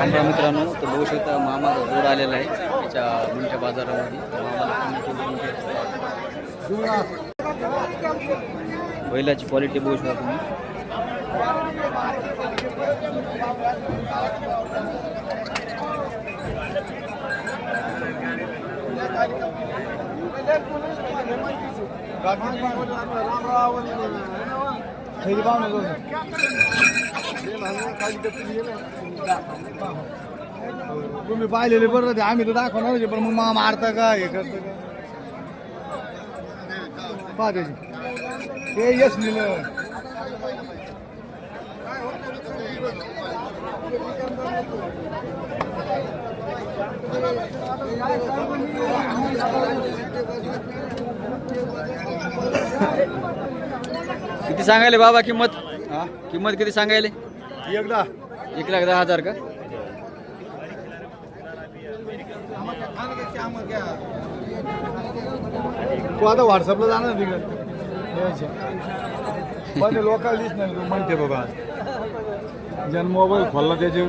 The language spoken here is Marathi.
आमच्या मित्रांनो तर बघू शकता मामा जोड आलेला आहे. त्याच्या मुंठ्या बाजारामध्ये. मामाला बैलाची क्वालिटी बघू शकता तुम्ही. तुम्ही पाहिलेले बरं ते आम्ही तर दाखवणार होते, पण मग मा मारता का हे करता का? पहा त्याची. ते यश लिहिलं किती सांगायले बाबा किंमत? हा किंमत किती सांगायले? एकदा. एक लाख दहा हजार का? तू आता व्हॉट्सअपला जाणार तिकडे. पण लोकांना दिस नाही तू म्हणते बाबा. ज्यानं मोबाईल खोलला त्याचे